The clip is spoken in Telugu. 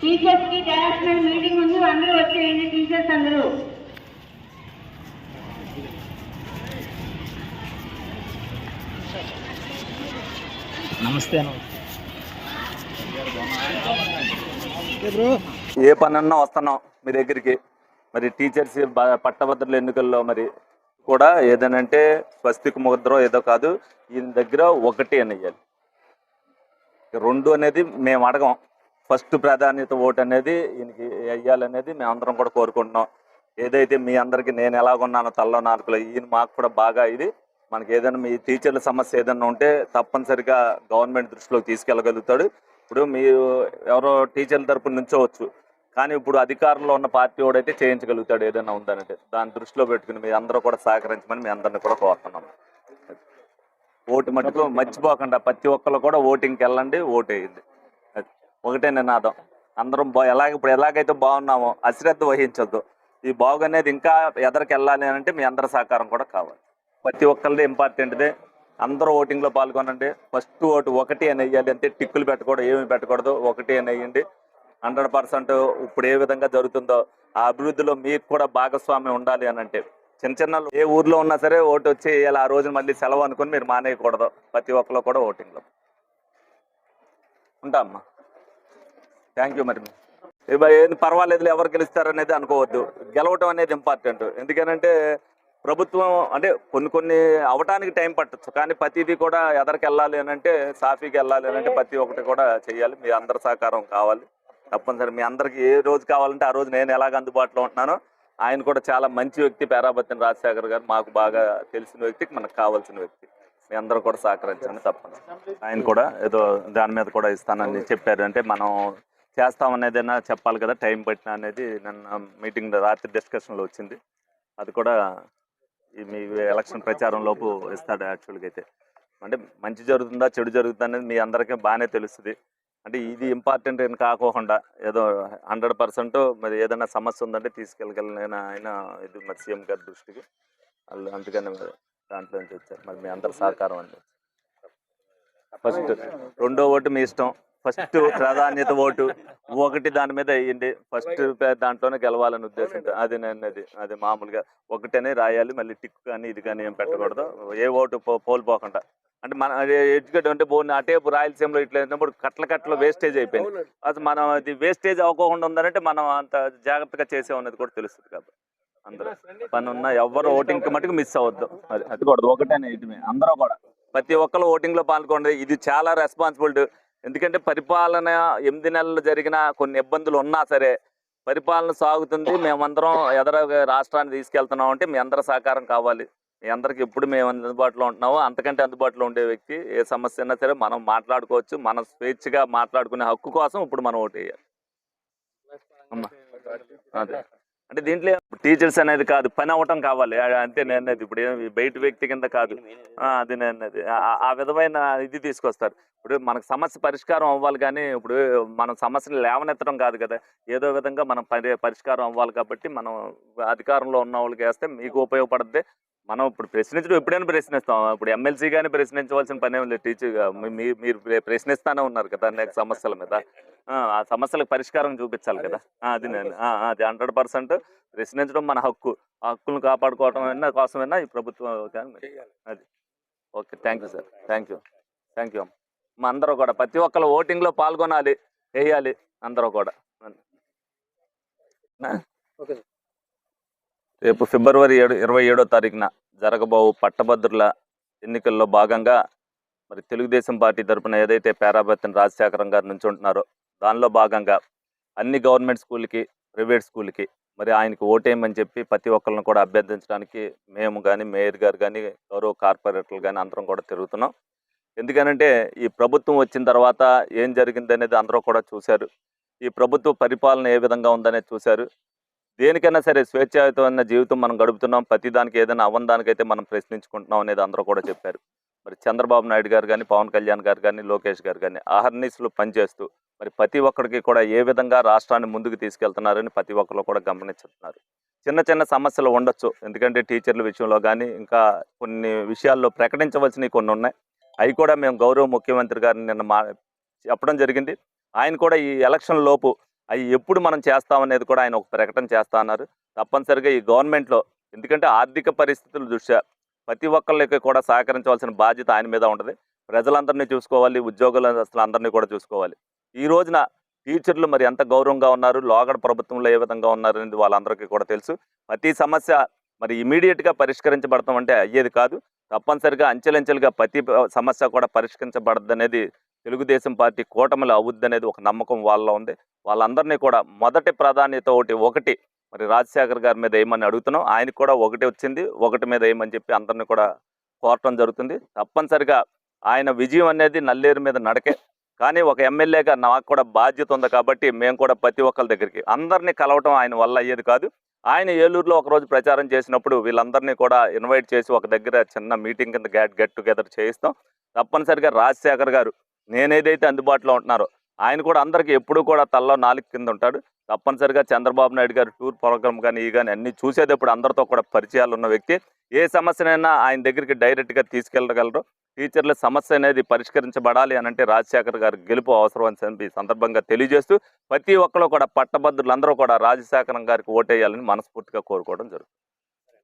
టీచర్స్కి డైరెక్షన్ మీటింగ్ ఉంది అందరూ వచ్చేయండి టీచర్స్ అందరూ. నమస్తే ఏ పనన్నా వస్తున్నాం మీ దగ్గరికి. మరి టీచర్స్ పట్టభద్రుల ఎన్నికల్లో మరి కూడా ఏదనంటే స్వస్తిక ముద్ర ఏదో కాదు ఈయన దగ్గర ఒకటి అని ఇవ్వాలి రెండు అనేది మేము అడగం. ఫస్ట్ ప్రాధాన్యత ఓటు అనేది ఈయనకి వేయాలనేది మేమందరం కూడా కోరుకుంటున్నాం. ఏదైతే మీ అందరికీ నేను ఎలాగున్నానో తల్లో నాలుగులో ఈయన మాకు కూడా బాగా ఇది. మనకి ఏదైనా మీ టీచర్ల సమస్య ఏదైనా ఉంటే తప్పనిసరిగా గవర్నమెంట్ దృష్టిలోకి తీసుకెళ్ళగలుగుతాడు. ఇప్పుడు మీరు ఎవరో టీచర్ల తరపున నుంచోవచ్చు కానీ ఇప్పుడు అధికారంలో ఉన్న పార్టీ వాడైతే చేయించగలుగుతాడు ఏదైనా ఉందనంటే. దాన్ని దృష్టిలో పెట్టుకుని మీ అందరూ కూడా సహకరించమని మీ అందరిని కూడా కోరుతున్నాం. ఓటు మటుకు మర్చిపోకుండా ప్రతి ఒక్కరు కూడా ఓటింగ్కి వెళ్ళండి ఓటు వేయండి. ఒకటే నినాదం. అందరం బా ఎలాగ ఇప్పుడు ఎలాగైతే బాగున్నామో అశ్రద్ధ వహించొద్దు. ఈ బాగు అనేది ఇంకా ఎదరికి వెళ్ళాలి అని అంటే మీ అందరి సహకారం కూడా కావాలి. ప్రతి ఒక్కరిది ఇంపార్టెంట్దే. అందరూ ఓటింగ్లో పాల్గొనండి. ఫస్ట్ ఓటు ఒకటి అని వేయాలి అంటే టిక్కులు పెట్టకూడదు ఏమి పెట్టకూడదు. ఒకటి అని వేయండి హండ్రెడ్ పర్సెంట్ ఇప్పుడు ఏ విధంగా జరుగుతుందో ఆ అభివృద్ధిలో మీకు కూడా భాగస్వామ్యం ఉండాలి అని అంటే చిన్న చిన్న ఏ ఊర్లో ఉన్నా సరే ఓటు వచ్చి ఇలా ఆ రోజు మళ్ళీ సెలవు అనుకుని మీరు మానేయకూడదు. ప్రతి ఒక్కరు కూడా ఓటింగ్లో. ఉంటా అమ్మా. థ్యాంక్ యూ మరి. ఏం పర్వాలేదు ఎవరు గెలుస్తారనేది అనుకోవద్దు. గెలవటం అనేది ఇంపార్టెంట్ ఎందుకనంటే ప్రభుత్వం అంటే కొన్ని కొన్ని అవటానికి టైం పట్టచ్చు. కానీ ప్రతిదీ కూడా ఎదరికి వెళ్ళాలి అని అంటే సాఫీకి వెళ్ళాలి అని అంటే ప్రతి ఒక్కటి కూడా చేయాలి మీ అందరి సహకారం కావాలి. తప్పనిసరి. మీ అందరికి ఏ రోజు కావాలంటే ఆ రోజు నేను ఎలాగ అందుబాటులో ఉంటున్నానో ఆయన కూడా చాలా మంచి వ్యక్తి పేరాబత్తిన రాజశేఖర్ గారు మాకు బాగా తెలిసిన వ్యక్తికి మనకు కావాల్సిన వ్యక్తి. మీ అందరూ కూడా సహకరించండి తప్పని ఆయన కూడా ఏదో దాని మీద కూడా ఇస్తానని చెప్పారు. అంటే మనం చేస్తామనేదైనా చెప్పాలి కదా టైం పట్టిన అనేది నిన్న మీటింగ్ రాత్రి డిస్కషన్లో వచ్చింది. అది కూడా ఈ మీ ఎలక్షన్ ప్రచారం లోపు ఇస్తాడు యాక్చువల్గా అయితే. అంటే మంచి జరుగుతుందా చెడు జరుగుతుందా అనేది మీ అందరికీ బాగానే తెలుస్తుంది. అంటే ఇది ఇంపార్టెంట్ అని కాకోకుండా ఏదో హండ్రెడ్ పర్సెంట్ మరి ఏదైనా సమస్య ఉందంటే తీసుకెళ్ళగలిగిన ఆయన ఇది మరి సీఎం గారి దృష్టికి. వాళ్ళు అందుకని మరి దాంట్లో నుంచి వచ్చారు. మరి మీ అందరి సహకారం అండి. ఫస్ట్ రెండో ఓటు మీ ఇష్టం. ఫస్ట్ ప్రాధాన్యత ఓటు ఒకటి దాని మీద వేయండి. ఫస్ట్ దాంట్లోనే గెలవాలని ఉద్దేశంతో అది నేను అది అది మామూలుగా ఒకటనే రాయాలి మళ్ళీ టిక్ కానీ ఇది కానీ ఏం పెట్టకూడదు. ఏ ఓటు పో పోల్పోకుండా అంటే మన ఎడ్యుకేట్ అంటే బోన్ అటే రాయలసీమలో ఇట్లా అయినప్పుడు కట్ల కట్టలు వేస్టేజ్ అయిపోయింది. అసలు మనం అది వేస్టేజ్ అవ్వకుండా ఉందంటే మనం అంత జాగ్రత్తగా చేసే ఉన్నది కూడా తెలుస్తుంది కాబట్టి అందరూ. పని ఉన్న ఎవరు ఓటింగ్ మటుకు మిస్ అవ్వద్దు. అది అది కూడా ఒకటేనే ఇటుమే అందరూ కూడా. ప్రతి ఒక్కరు ఓటింగ్లో పాల్గొండి ఇది చాలా రెస్పాన్సిబిలిటీ ఎందుకంటే పరిపాలన ఎనిమిది నెలలు జరిగిన కొన్ని ఇబ్బందులు ఉన్నా సరే పరిపాలన సాగుతుంది. మేమందరం ఎదర రాష్ట్రాన్ని తీసుకెళ్తున్నాం అంటే మీ అందరి సహకారం కావాలి. మీ అందరికి ఎప్పుడు మేము అందుబాటులో ఉంటున్నామో అంతకంటే అందుబాటులో ఉండే వ్యక్తి ఏ సమస్య అయినా సరే మనం మాట్లాడుకోవచ్చు మనం స్వేచ్ఛగా మాట్లాడుకునే హక్కు కోసం ఇప్పుడు మనం ఓటు వేయాలి. అదే. అంటే దీంట్లో టీచర్స్ అనేది కాదు పని అవ్వటం కావాలి. అంతే నేను అనేది ఇప్పుడు ఏమి బయట వ్యక్తి కింద కాదు. అది నేను అనేది ఆ- విధమైన ఇది తీసుకొస్తారు. ఇప్పుడు మనకు సమస్య పరిష్కారం అవ్వాలి కానీ ఇప్పుడు మనం సమస్యను లేవనెత్తడం కాదు కదా. ఏదో విధంగా మనం పరి పరిష్కారం అవ్వాలి కాబట్టి మనం అధికారంలో ఉన్న వాళ్ళకి వేస్తే మీకు ఉపయోగపడుద్ది. మనం ఇప్పుడు ప్రశ్నించడం ఎప్పుడైనా ప్రశ్నిస్తాం. ఇప్పుడు ఎమ్మెల్సీ కానీ ప్రశ్నించవలసిన పని ఏం లేదు. టీచర్గా మీ- మీరు ప్రశ్నిస్తానే ఉన్నారు కదా అనేక సమస్యల మీద. ఆ, సమస్యలకు పరిష్కారం చూపించాలి కదా. అది నేను అది హండ్రెడ్ పర్సెంట్ ప్రశ్నించడం మన హక్కు. ఆ హక్కులను కాపాడుకోవడం కోసమైనా ఈ ప్రభుత్వం అది. Okay thank you sir. Thank you thank you. మా అందరూ కూడా ప్రతి ఒక్కరు ఓటింగ్లో పాల్గొనాలి వేయాలి అందరూ కూడా. రేపు ఫిబ్రవరి ఏడు ఇరవై ఏడో తారీఖున జరగబోవు పట్టభద్రుల ఎన్నికల్లో భాగంగా మరి తెలుగుదేశం పార్టీ తరపున ఏదైతే పేరాబత్తిన రాజశేఖరం గారు నుంచి ఉంటున్నారో దానిలో భాగంగా అన్ని గవర్నమెంట్ స్కూల్కి ప్రైవేట్ స్కూల్కి మరి ఆయనకి ఓటేయమని చెప్పి ప్రతి ఒక్కరిని కూడా అభ్యర్థించడానికి మేము కానీ మేయర్ గారు కానీ గౌరవ కార్పొరేటర్లు కానీ అందరం కూడా తిరుగుతున్నాం. ఎందుకనంటే ఈ ప్రభుత్వం వచ్చిన తర్వాత ఏం జరిగింది అనేది అందరూ కూడా చూశారు. ఈ ప్రభుత్వ పరిపాలన ఏ విధంగా ఉందనేది చూశారు. దేనికైనా సరే స్వేచ్ఛాయుతమైన జీవితం మనం గడుపుతున్నాం. ప్రతి దానికి ఏదైనా అవ్వదానికైతే మనం ప్రశ్నించుకుంటున్నాం అనేది అందరూ కూడా చెప్పారు. మరి చంద్రబాబు నాయుడు గారు కానీ పవన్ కళ్యాణ్ గారు కానీ లోకేష్ గారు కానీ ఆహర్నిస్లు పనిచేస్తూ మరి ప్రతి ఒక్కరికి కూడా ఏ విధంగా రాష్ట్రాన్ని ముందుకు తీసుకెళ్తున్నారని ప్రతి ఒక్కరు కూడా గమనిస్తున్నారు చిన్న చిన్న సమస్యలు ఉండొచ్చు. ఎందుకంటే టీచర్ల విషయంలో కానీ ఇంకా కొన్ని విషయాల్లో ప్రకటించవలసినవి కొన్ని ఉన్నాయి. అవి కూడా మేము గౌరవ ముఖ్యమంత్రి గారిని నిన్న మా చెప్పడం జరిగింది. ఆయన కూడా ఈ ఎలక్షన్ లోపు అవి ఎప్పుడు మనం చేస్తామనేది కూడా ఆయన ఒక ప్రకటన చేస్తా అన్నారు. తప్పనిసరిగా ఈ గవర్నమెంట్లో ఎందుకంటే ఆర్థిక పరిస్థితుల దృష్ట్యా ప్రతి ఒక్కళ్ళకి కూడా సహకరించవలసిన బాధ్యత ఆయన మీద ఉంటుంది. ప్రజలందరినీ చూసుకోవాలి ఉద్యోగులందరినీ అందరినీ కూడా చూసుకోవాలి. ఈ రోజున టీచర్లు మరి ఎంత గౌరవంగా ఉన్నారు? లోగడ ప్రభుత్వంలో ఏ విధంగా ఉన్నారు అనేది వాళ్ళందరికీ కూడా తెలుసు. ప్రతి సమస్య మరి ఇమీడియట్గా పరిష్కరించబడతాం అంటే అయ్యేది కాదు. తప్పనిసరిగా అంచెలంచెలుగా ప్రతి సమస్య కూడా పరిష్కరించబడద్దనేది తెలుగుదేశం పార్టీ కూటమిలో అవుద్ది అనేది ఒక నమ్మకం వాళ్ళలో ఉంది. వాళ్ళందరినీ కూడా మొదటి ప్రాధాన్యత ఒకటి ఒకటి మరి రాజశేఖర్ గారి మీద ఏమని అడుగుతున్నాం? ఆయనకు కూడా ఒకటి వచ్చింది ఒకటి మీద ఏమని చెప్పి అందరినీ కూడా కోరటం జరుగుతుంది. తప్పనిసరిగా ఆయన విజయం అనేది నల్లేరు మీద నడకే కానీ ఒక ఎమ్మెల్యేగా నాకు కూడా బాధ్యత ఉంది కాబట్టి మేము కూడా ప్రతి ఒక్కరి దగ్గరికి అందరినీ కలవటం ఆయన వల్ల అయ్యేది కాదు. ఆయన ఏలూరులో ఒకరోజు ప్రచారం చేసినప్పుడు వీళ్ళందరినీ కూడా ఇన్వైట్ చేసి ఒక దగ్గర చిన్న మీటింగ్ కింద గెట్ గెట్ టుగెదర్ చేయిస్తాం. తప్పనిసరిగా రాజశేఖర్ గారు నేనేదైతే అందుబాటులో ఉంటున్నారో ఆయన కూడా అందరికీ ఎప్పుడూ కూడా తల్లో నాలుగు కింద ఉంటాడు. తప్పనిసరిగా చంద్రబాబు నాయుడు గారు టూర్ ప్రోగ్రామ్ కానీ ఈ కానీ అన్ని చూసేటప్పుడు అందరితో కూడా పరిచయాలు ఉన్న వ్యక్తి. ఏ సమస్యనైనా ఆయన దగ్గరికి డైరెక్ట్గా తీసుకెళ్ళగలరు. టీచర్ల సమస్య అనేది పరిష్కరించబడాలి అని అంటే రాజశేఖర్ గారు గెలుపు అవసరం అని చెప్పి ఈ సందర్భంగా తెలియజేస్తూ ప్రతి ఒక్కరు కూడా పట్టభద్రులందరూ కూడా రాజశేఖరం గారికి ఓటేయాలని మనస్ఫూర్తిగా కోరుకోవడం జరుగుతుంది.